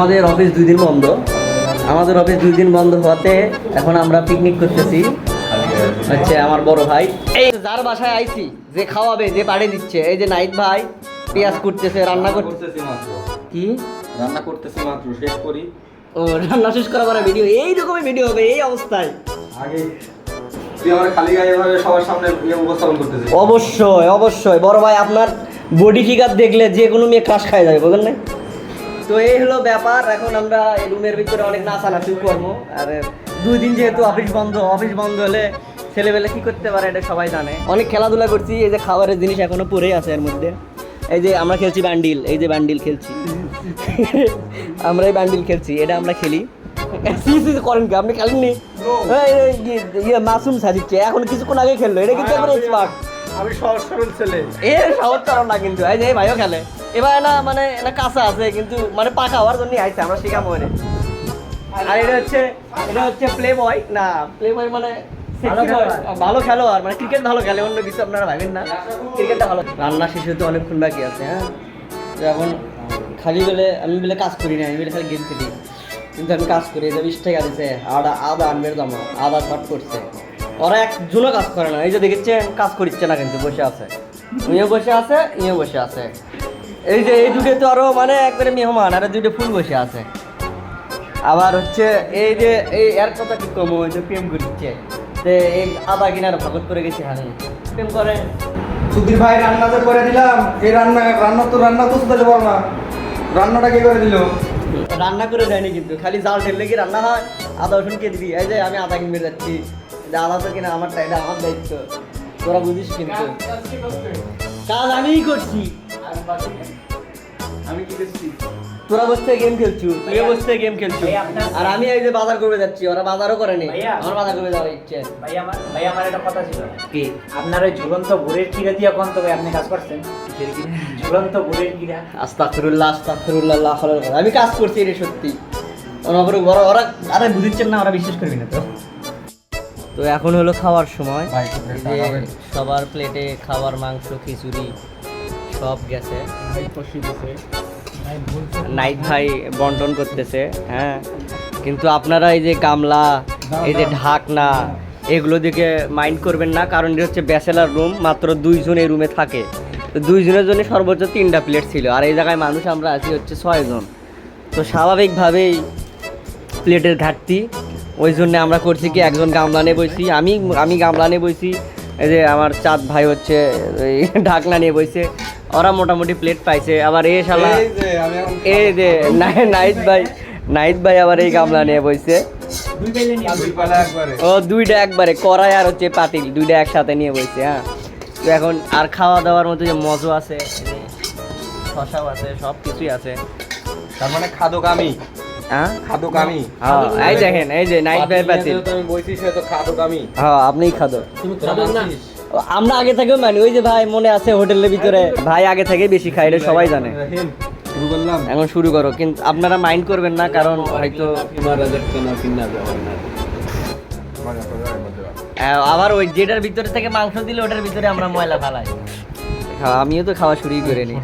আমাদের অফিস দুই দিন বন্ধ। আমাদের অফিস দুই দিন বন্ধ হওয়াতে এখন আমরা পিকনিক করতেছি। হচ্ছে আমার বড় ভাই। এই যার বাসায় আইছি যে খাওয়াবে যে বাড়ি দিচ্ছে এই যে নাইট ভাই পেঁয়াজ কুটতেছে রান্না করতে করতেছি মাত্র। কি? রান্না করতেছি মাত্র শেষ করি। ও রান্না শেষ করা পরে ভিডিও এই রকমের ভিডিও হবে এই অবস্থায়। আগে তুই আমার খালি গায়ে ভাবে সবার সামনে ইয়ে উপস্থাপন করতেছিস। অবশ্যই অবশ্যই। বড় ভাই আপনার বডি ফিগার দেখলে যে কোনো মেয়ে ক্রাশ খাই যাবে বুঝলেন না তো এই হলো ব্যাপার। এখন আমরা এই রুমের ভিতরে অনেক নাচানাচি করব। আর দুই দিন যেহেতু অফিস বন্ধ অফিস বন্ধ হলে ছেলেবেলে কি করতে পারে এটা সবাই জানে। অনেক খেলাধুলা করছি এই যে খাবারের জিনিস এখনও পড়েই আছে এর মধ্যে। এই যে আমরা খেলছি ব্যান্ডিল এই যে ব্যান্ডিল খেলছি। আমরা এই ব্যান্ডিল খেলছি এটা আমরা খেলি। করেন কি? আপনি খেলেননি? ইয়ে- ইয়ে মাসুম সাজিচ্ছে এখন কিছুক্ষণ আগে খেললো এটা কিন্তু এক্সপার্ট আমি সহজ সরল ছেলে। এ সহজ চালান না কিন্তু। এই যে ভাইও খেলে। এবার না মানে না কাঁচা আছে কিন্তু মানে পাকা হওয়ার জন্য আইছে আমরা শিখাবো এর আর এটা হচ্ছে এটা হচ্ছে প্লে বয় না প্লে বয় মানে ভালো খেলোয়াড়। মানে ক্রিকেট ভালো খেলে অন্য কিছু আপনারা ভাবেন না। ক্রিকেটটা ভালো। রান্না শেষ হতে অনেকক্ষণ বাকি আছে হ্যাঁ? তো এখন খালি বেলে আমি বেলে কাজ করি না আমি বেলে খালি গেম খেলি। কিন্তু আমি কাজ করি এটা বিশ টাকা দিছে আদা আদা আনবের দাম আদা শর্ট করছে। ওরা একজনও কাজ করে না। এই যে দেখেছেন কাজ করিচ্ছে না কিন্তু বসে আছে। উনিও বসে আছে ইও বসে আছে। এই যে এই দুটো তো আরও মানে একবারে মেহমান আর দুটো ফুল বসে আছে। আবার হচ্ছে এই যে এই এর কথা কি কম ওই যে প্রেম করছে যে এই আদা কিনার ভাগত করে গেছি হানি। প্রেম করে। সুধীর ভাই রান্না তো করে দিলাম এই রান্না রান্না তো রান্না তো সুদালে না। রান্নাটা কে করে দিল? রান্না করে দেয়নি কিন্তু খালি জাল ঢেললে কি রান্না হয়? আদা রসুন কে দিবি এই যে আমি আদা কিনবে যাচ্ছি। কিনা আমার এটা আমার দায়িত্ব। তোরা বুঝিস কিন্তু। কাজ আমিই করছি। আমি কি করছি? তোরা বসতে গেম খেলছু তুইও বসতে গেম খেলছু। আর আমি এই যে বাজার করবে যাচ্ছি ওরা বাজারও করেনি। আমার বাজার করবে যাওয়ার ইচ্ছে। ভাই আমার ভাই আমার একটা কথা ছিল। কি? আপনার ওই ঝুলন্ত বুড়ের কিরা দিয়ে কোন তো ভাই আপনি কাজ করছেন? ঝুলন্ত বুড়ের কিরা আস্তাগফিরুল্লাহ আস্তাগফিরুল্লাহ আল্লাহ। আমি কাজ করছি এটা সত্যি। ওরা ওরা আরে বুঝিচ্ছেন না ওরা বিশ্বাস করবি না তো। তো এখন হলো খাওয়ার সময়। সবার প্লেটে খাবার মাংস খিচুড়ি সব গেছে। নাইট ভাই বন্টন করতেছে হ্যাঁ। কিন্তু আপনারা এই যে গামলা এই যে ঢাকনা এগুলো দিকে মাইন্ড করবেন না কারণ এটা হচ্ছে ব্যাচেলার রুম মাত্র দুইজন এই রুমে থাকে। তো দুইজনের জন্য সর্বোচ্চ তিনটা প্লেট ছিল। আর এই জায়গায় মানুষ আমরা আছি হচ্ছে ছয়জন। তো স্বাভাবিকভাবেই প্লেটের ঘাটতি। ওই জন্য আমরা করছি কি একজন গামলা নিয়ে বইছি আমি আমি গামলা নিয়ে বইছি এই যে আমার চাঁদ ভাই হচ্ছে এই ঢাকনা নিয়ে বইছে ওরা মোটামুটি প্লেট পাইছে আবার এ শালা এই যে আমি এই যে নাই- নাইট ভাই নাইট ভাই আবার এই গামলা নিয়ে বইছে। ও দুইটা একবারে কড়াই আর হচ্ছে পাতিল দুইটা একসাথে নিয়ে বইছে হ্যাঁ। তো এখন আর খাওয়া দাওয়ার মতো যে মজা আছে শশাও আছে সব কিছুই আছে। তার মানে খাদক আমি। খাদক আমি হ্যাঁ এই দেখেন এই যে নাইট ভাই পাতিল। যেহেতু আমি তো খাদক আমি হ্যাঁ আপনিই তুমি খাদক না আমরা আগে থেকেও মানি ওই যে ভাই মনে আছে হোটেলের ভিতরে ভাই আগে থেকে বেশি খাই এটা সবাই জানে। রাহিম, শুরু করলাম। এখন শুরু করো কিন্তু আপনারা মাইন্ড করবেন না কারণ হয়তো আবার ওই যেটার ভিতরে থেকে মাংস দিলে ওটার ভিতরে আমরা ময়লা ফালাই। আমিও তো খাওয়া শুরুই করে নি।